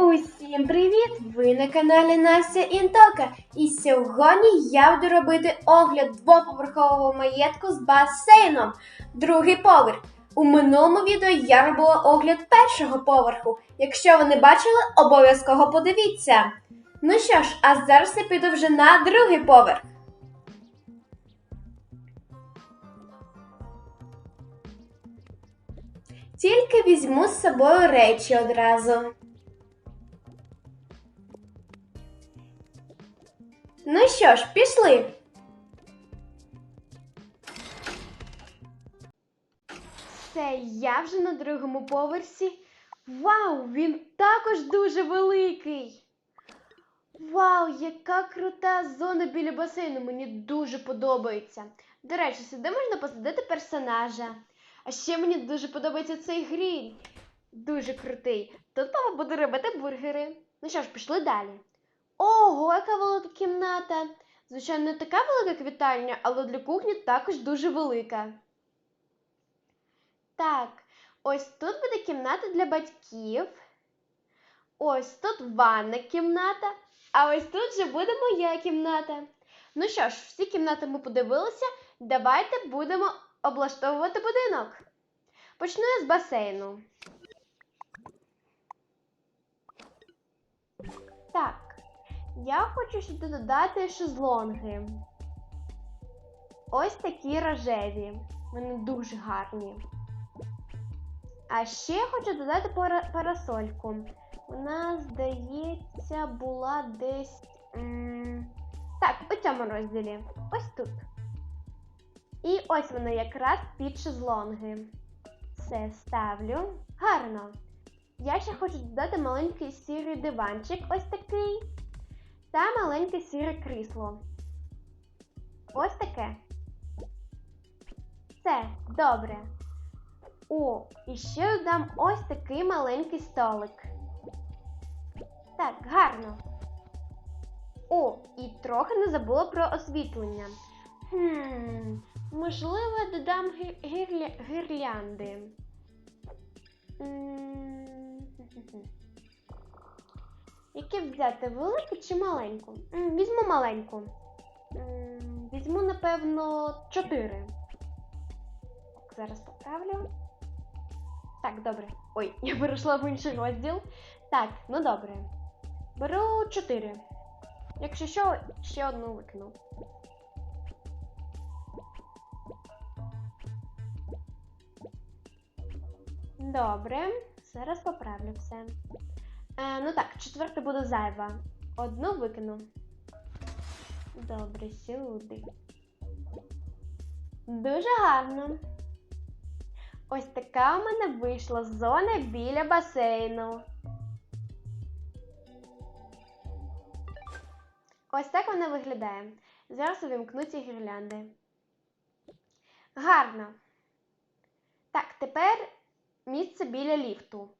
Усім привіт! Ви на каналі Настя Інтока. І сьогодні я буду робити огляд двоповерхового маєтку з басейном. Другий поверх. У минулому відео я робила огляд першого поверху. Якщо ви не бачили, обов'язково подивіться. Ну що ж, а зараз я піду вже на другий поверх. Тільки візьму з собою речі одразу. Ну що ж, пішли. Все, я вже на другому поверсі. Вау, він також дуже великий. Вау, яка крута зона біля басейну. Мені дуже подобається. До речі, сюди можна посадити персонажа. А ще мені дуже подобається цей гриль. Дуже крутий. Тут мама буде робити бургери. Ну що ж, пішли далі. Ого, яка велика кімната! Звичайно, не така велика як вітальня, але для кухні також дуже велика. Так, ось тут буде кімната для батьків. Ось тут ванна кімната, а ось тут же буде моя кімната. Ну що ж, всі кімнати ми подивилися. Давайте будемо облаштовувати будинок. Почну я з басейну. Так, я хочу сюди додати шезлонги. Ось такі рожеві. Вони дуже гарні. А ще хочу додати пара- парасольку. Вона, здається, була десь. м, Так, у цьому розділі. Ось тут. І ось вона якраз під шезлонги. Все ставлю. Гарно. Я ще хочу додати маленький сірий диванчик, ось такий. Та маленьке сіре крісло. Ось таке. Все, добре. О, і ще додам ось такий маленький столик. Так, гарно. О, і трохи не забула про освітлення. Хм, можливо, додам гір- гірля- гірлянди. М, хе-хе-хе. Яке взяти велику чи маленьку? Візьму маленьку. Візьму, напевно, чотири. Так, зараз поправлю. Так, добре. Ой, я перейшла в інший розділ. Так, ну добре. Беру чотири. Якщо що, ще одну викину. Добре, зараз поправлю все. Е, ну так, четверта буде зайва. Одну викину. Добре, сюди. Дуже гарно. Ось така у мене вийшла зона біля басейну. Ось так вона виглядає. Зараз увімкну ці гірлянди. Гарно. Так, тепер місце біля ліфту.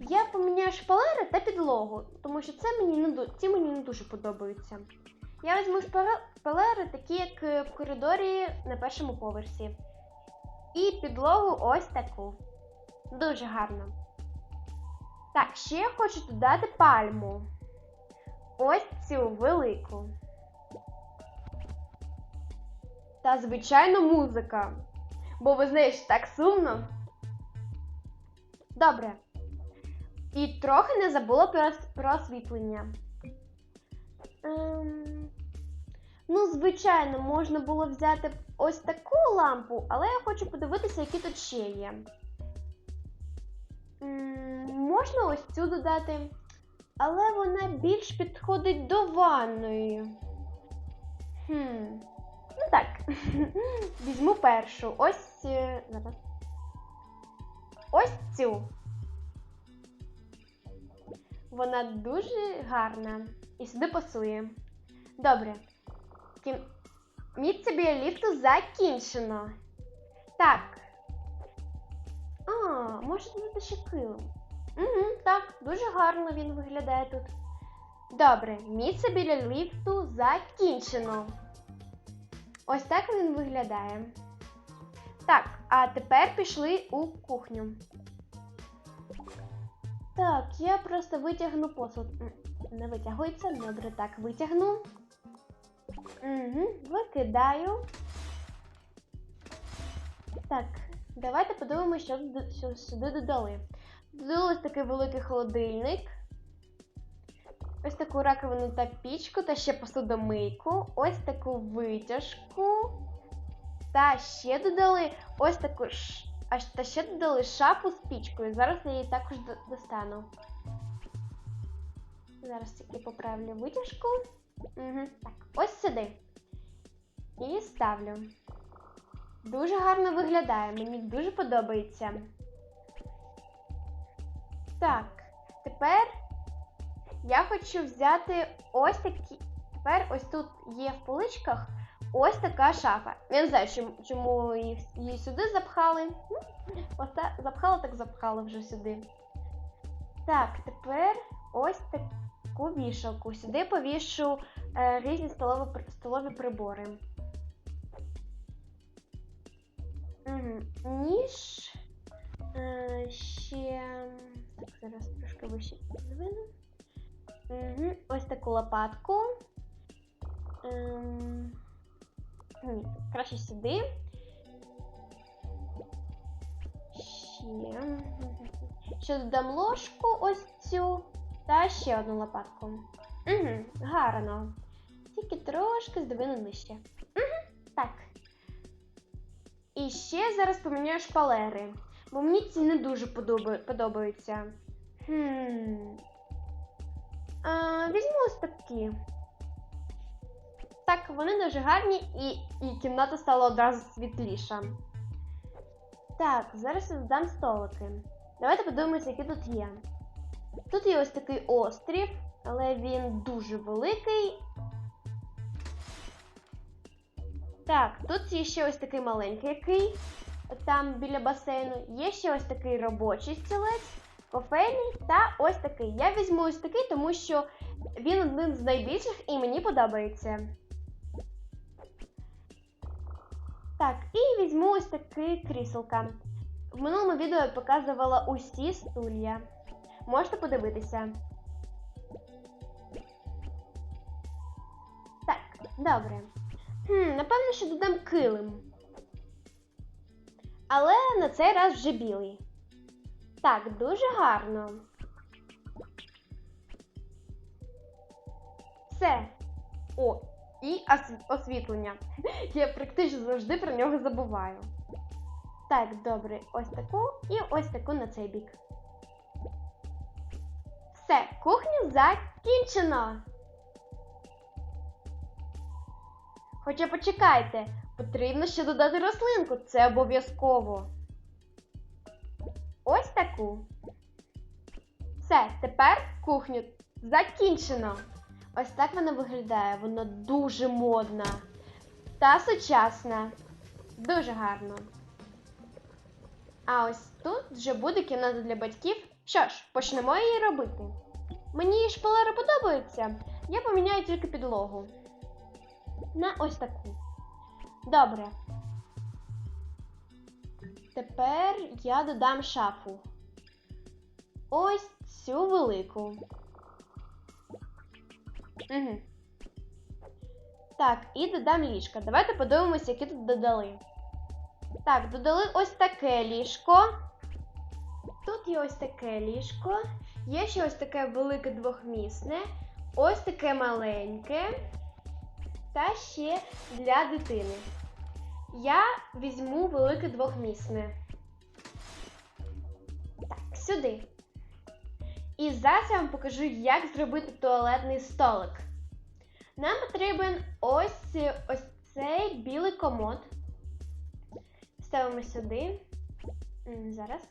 Я поміняю шпалери та підлогу, тому що це мені не ці мені не дуже подобаються. Я візьму шпалери, такі як е, в коридорі на першому поверсі. І підлогу ось таку. Дуже гарно. Так, ще я хочу додати пальму. Ось цю велику. Та, звичайно, музика. Бо ви знаєш, так сумно. Добре. І трохи не забула про, про освітлення. Ем, ну, звичайно, можна було взяти ось таку лампу, але я хочу подивитися, які тут ще є. М, можна ось цю додати, але вона більш підходить до ванної. Хм. Ну так, візьму першу. Ось. е, Зараз. Ось цю. Вона дуже гарна і сюди пасує. Добре. Кін... Місце біля ліфту закінчено. Так. А, може додати ще килим. Угу, так, дуже гарно він виглядає тут. Добре, місце біля ліфту закінчено. Ось так він виглядає. Так, а тепер пішли у кухню. Так, я просто витягну посуд. Не витягується, добре, так, витягну. Угу, викидаю. Так, давайте подивимося, що, що сюди додали. Додали такий великий холодильник. Ось таку раковину та пічку, та ще посудомийку, ось таку витяжку. Та ще додали ось таку. Аж та ще додали шафу з пічкою. Зараз я її також достану. Зараз тільки поправлю витяжку. Угу. Так, ось сюди. І ставлю. Дуже гарно виглядає, мені дуже подобається. Так, тепер я хочу взяти ось такі. Тепер ось тут є в поличках ось така шафа. Я не знаю, чому, її сюди запхали. Ну, Оце запхали, так запхали вже сюди. Так, тепер ось таку вішалку. Сюди повішу е, різні столові, столові прибори. Угу. Ніж. Е, ще. Так, зараз трошки вище подвину. Угу. Ось таку лопатку. Ем... Краще сюди. Ще. Ще додам ложку ось цю. Та ще одну лопатку. Угу, гарно. Тільки трошки здвину нижче. Угу, так. І ще зараз поміняю шпалери. Бо мені ці не дуже подоба- подобаються. Хм. А, візьму ось такі. Так, вони дуже гарні і, і кімната стала одразу світліша. Так, зараз я додам столики. Давайте подивимося, які тут є. Тут є ось такий острів, але він дуже великий. Так, тут є ще ось такий маленький який, там біля басейну. Є ще ось такий робочий стілець, кофейний та ось такий. Я візьму ось такий, тому що він один з найбільших і мені подобається. Так, і візьму ось такий кріселка. В минулому відео я показувала усі стулья. Можете подивитися. Так, добре. Хм, напевно, що додам килим. Але на цей раз вже білий. Так, дуже гарно. Все. О, і освітлення. Я практично завжди про нього забуваю. Так, добре, ось таку і ось таку на цей бік. Все, кухню закінчено. Хоча почекайте, потрібно ще додати рослинку, це обов'язково. Ось таку. Все, тепер кухню закінчено. Ось так вона виглядає. Вона дуже модна та сучасна. Дуже гарно. А ось тут вже буде кімната для батьків. Що ж, почнемо її робити. Мені шпалери подобаються. Я поміняю тільки підлогу. На ось таку. Добре. Тепер я додам шафу. Ось цю велику. Угу. Так, і додам ліжка. Давайте подивимося, які тут додали. Так, додали ось таке ліжко. Тут є ось таке ліжко. Є ще ось таке велике двохмісне, ось таке маленьке. Та ще для дитини. Я візьму велике двохмісне. Так, сюди. І зараз я вам покажу, як зробити туалетний столик. Нам потрібен ось, ось цей білий комод. Ставимо сюди. Зараз.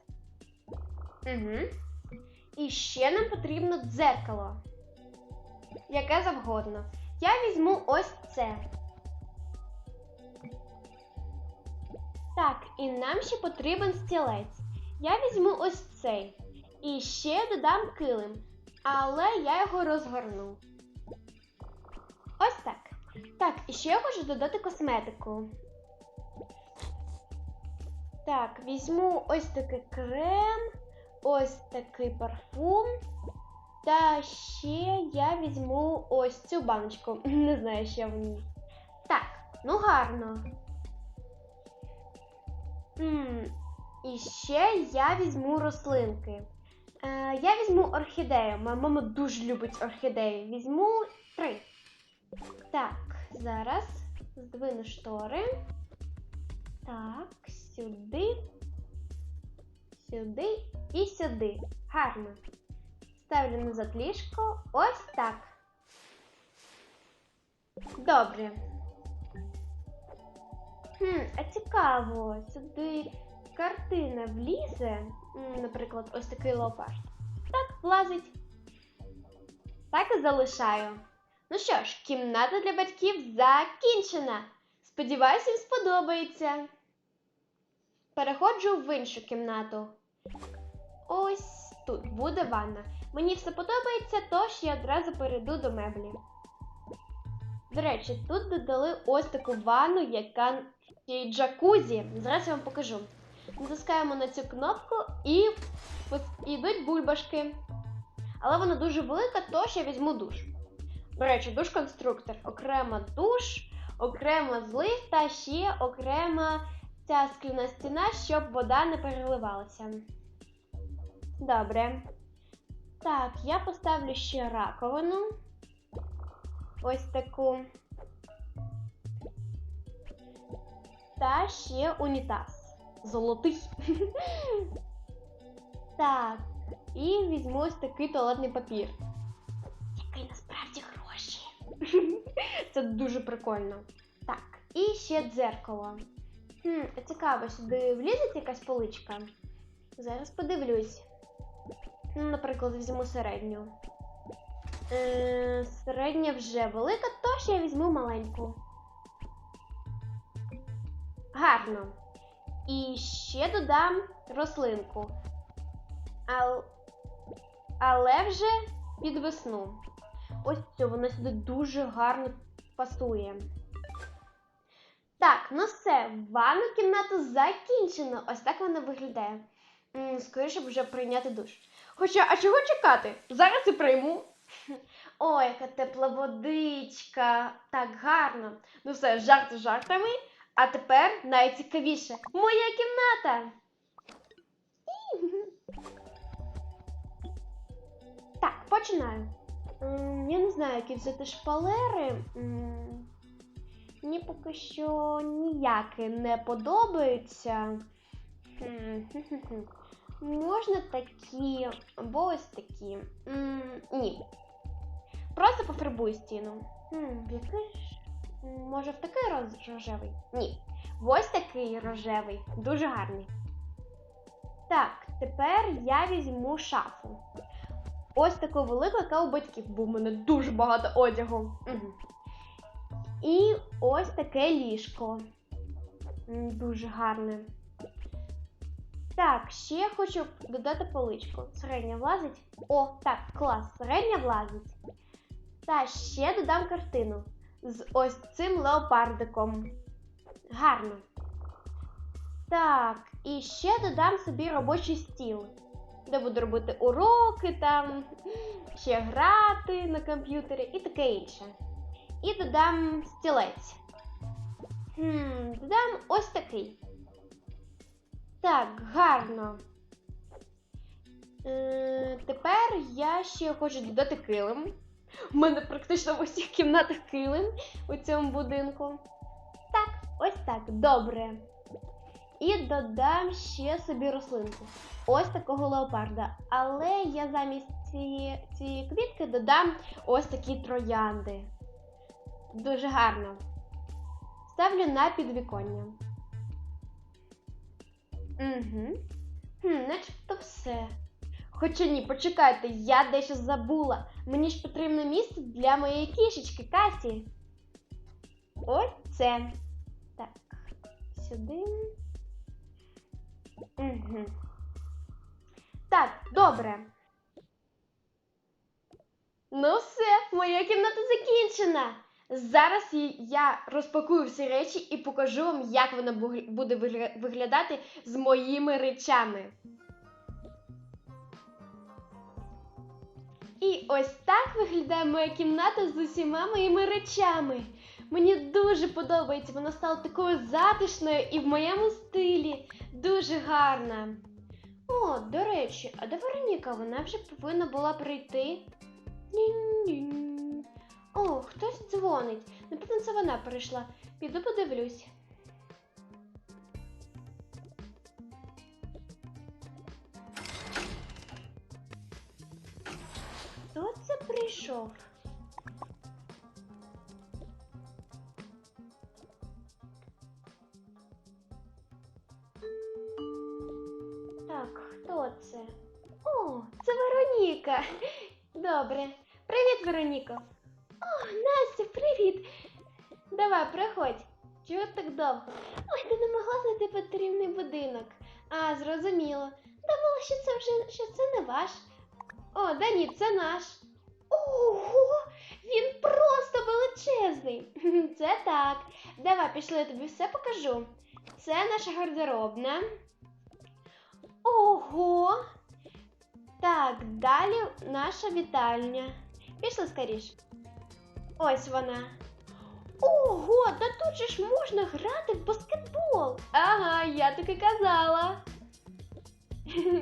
Угу. І ще нам потрібно дзеркало. Яке завгодно. Я візьму ось це. Так, і нам ще потрібен стілець. Я візьму ось цей. І ще додам килим. Але я його розгорну. Ось так. Так, і ще я хочу додати косметику. Так, візьму ось такий крем, ось такий парфум. Та ще я візьму ось цю баночку. Не знаю, що в ній. Так, ну гарно. м і ще я візьму рослинки. Е, я візьму орхідею. Моя мама дуже любить орхідеї. Візьму три. Так, зараз здвину штори. Так, сюди, сюди і сюди. Гарно. Ставлю назад ліжко. Ось так. Добре. Хм, а цікаво, сюди картина влізе. Наприклад, ось такий леопард. Так, влазить. Так і залишаю. Ну що ж, кімната для батьків закінчена. Сподіваюся, їм сподобається. Переходжу в іншу кімнату. Ось тут буде ванна. Мені все подобається, тож я одразу перейду до меблі. До речі, тут додали ось таку ванну, яка й джакузі. Зараз я вам покажу. Натискаємо на цю кнопку і йдуть бульбашки. Але вона дуже велика, тож я візьму душ. До речі, душ-конструктор. Окремо душ, окремо злив та ще окрема ця скляна стіна, щоб вода не переливалася. Добре. Так, я поставлю ще раковину. Ось таку. Та ще унітаз. Золотий. так. І візьму ось такий туалетний папір. Який насправді гроші. Це дуже прикольно. Так, і ще дзеркало. Хм, цікаво, сюди влізеть якась поличка. Зараз подивлюсь. Ну, наприклад, візьму середню. Е, середня вже велика, тож я візьму маленьку. Гарно. І ще додам рослинку. Ал... Але вже під весну. Ось цю, вона сюди дуже гарно пасує. Так, ну все, ванну кімнату закінчено. Ось так вона виглядає. Скоріше б вже прийняти душ. Хоча, а чого чекати? Зараз і прийму. Ой, яка тепла водичка. Так гарно. Ну все, жарти жартами. А тепер найцікавіше. Моя кімната. Так, починаю. Я не знаю, які взяти шпалери. Мені поки що ніякі не подобаються. Можна такі, або ось такі. Ні. Просто пофарбуй стіну. Який ж? Може, в такий рожевий? Ні. Ось такий рожевий. Дуже гарний. Так, тепер я візьму шафу. Ось таку велику, яка у батьків, бо в мене дуже багато одягу. Угу. І ось таке ліжко. Дуже гарне. Так, ще хочу додати поличку. Середня влазить. О, так, клас, середня влазить. Та ще додам картину з ось цим леопардиком. Гарно. Так, і ще додам собі робочий стіл, де буду робити уроки, там, ще грати на комп'ютері і таке інше. І додам стілець. Хм, додам ось такий. Так, гарно. Е, тепер я ще хочу додати килим. У мене практично в усіх кімнатах килим у цьому будинку. Так, ось так, добре. І додам ще собі рослинку. Ось такого леопарда. Але я замість цієї, цієї квітки додам ось такі троянди. Дуже гарно. Ставлю на підвіконня. Угу. Хм, начебто все. Хоча ні, почекайте, я дещо забула. Мені ж потрібно місце для моєї кішечки Касі. Ось це. Так, сюди. Угу. Так, добре. Ну все, моя кімната закінчена. Зараз я розпакую всі речі і покажу вам, як вона буде виглядати з моїми речами. І ось так виглядає моя кімната з усіма моїми речами. Мені дуже подобається, вона стала такою затишною і в моєму стилі. Дуже гарна. О, до речі, а де Вероніка? Вона вже повинна була прийти. О, хтось дзвонить. Напевно, це вона прийшла. Піду подивлюсь. Це прийшов? Так, хто це? О, це Вероніка. Добре. Привіт, Вероніко. О, Настя, привіт. Давай, приходь. Чого так довго? Ой, ти не могла знайти потрібний будинок. А, зрозуміло. Думала, що це вже що це не ваш. О, да ні, це наш. Ого! Він просто величезний. Це так. Давай, пішли, я тобі все покажу. Це наша гардеробна. Ого! Так, далі наша вітальня. Пішли скоріш. Ось вона. Ого, та тут же ж можна грати в баскетбол. Ага, я таки казала.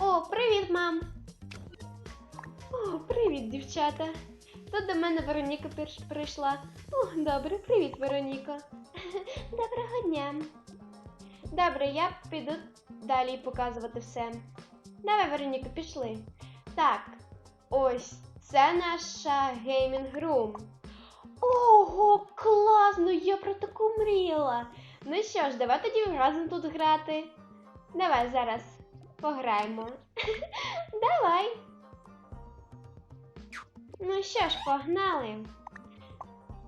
О, привіт, мам. О, привіт, дівчата. Тут до мене Вероніка прийшла. О, добре, привіт, Вероніко. Доброго дня. Добре, я піду далі показувати все. Давай, Вероніка, пішли. Так, ось це наша геймінг рум. Ого, класно! Я про таку мріяла. Ну що ж, давай тоді разом тут грати. Давай зараз пограємо. Давай. Ну що ж, погнали.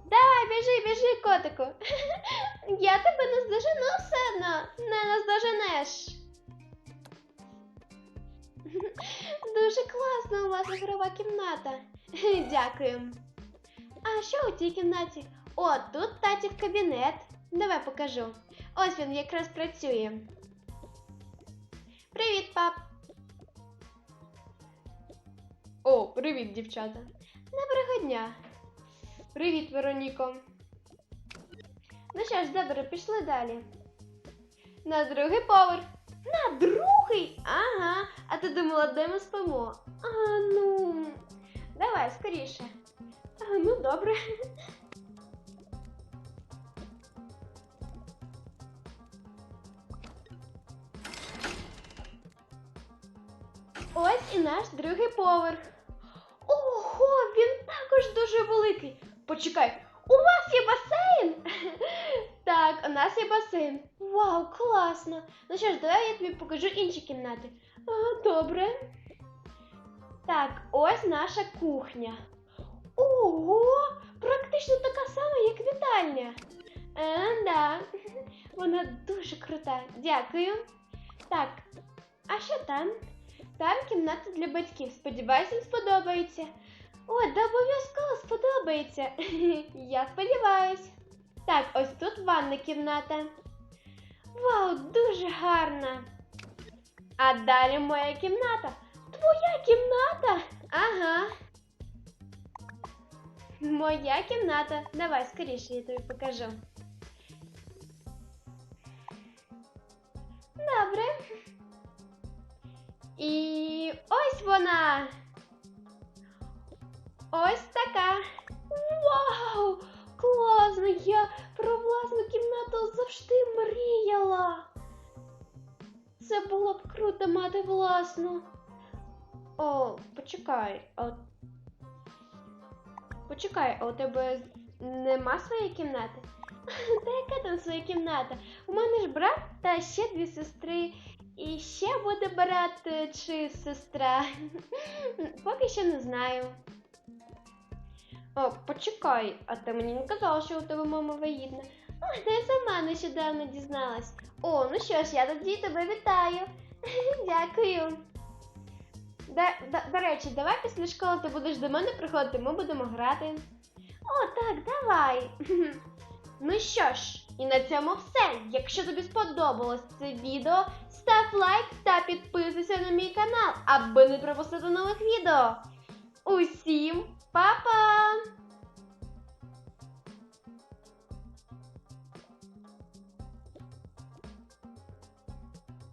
Давай, біжи, біжи, котику. Я тебе не здожену все одно. Не наздоженеш. Дуже класна у вас ігрова кімната. Дякую. А що у цій кімнаті? О, тут татів кабінет. Давай покажу. Ось він якраз працює. Привіт, пап. О, привіт, дівчата. Доброго дня. Привіт, Вероніко. Ну що ж, добре, пішли далі. На другий поверх. На другий? Ага. А ти думала, де ми спимо? А, ну. Давай, скоріше. А, ну, добре. Ось і наш другий поверх. Також дуже великий. Почекай, у вас є басейн? Так, у нас є басейн. Вау, класно. Ну що ж, давай я тобі покажу інші кімнати. Добре. Так, ось наша кухня. Ого, практично така сама, як вітальня. Е, да. Вона дуже крута. Дякую. Так, а що там? Там кімната для батьків. Сподіваюся, їм сподобається. О, да обов'язково сподобається. Я сподіваюсь. Так, ось тут ванна кімната. Вау, дуже гарна. А далі моя кімната. Твоя кімната? Ага. Моя кімната. Давай скоріше, я тобі покажу. Добре. І ось вона. Ось така. Вау! Класно! Я про власну кімнату завжди мріяла. Це було б круто мати власну. О, почекай. А... Почекай, а у тебе нема своєї кімнати? Та яка там своя кімната? У мене ж брат та ще дві сестри. І ще буде брат е, чи сестра. Поки що не знаю. О, почекай, а ти мені не казала, що у тебе мама вагітна. Та я сама нещодавно дізналась. О, ну що ж, я тоді тебе вітаю. Дякую. До, до, до речі, давай після школи ти будеш до мене приходити, ми будемо грати. О, так, давай. Ну що ж, І на цьому все. Якщо тобі сподобалось це відео, став лайк та підписуйся на мій канал, аби не пропустити нових відео. Усім 爸爸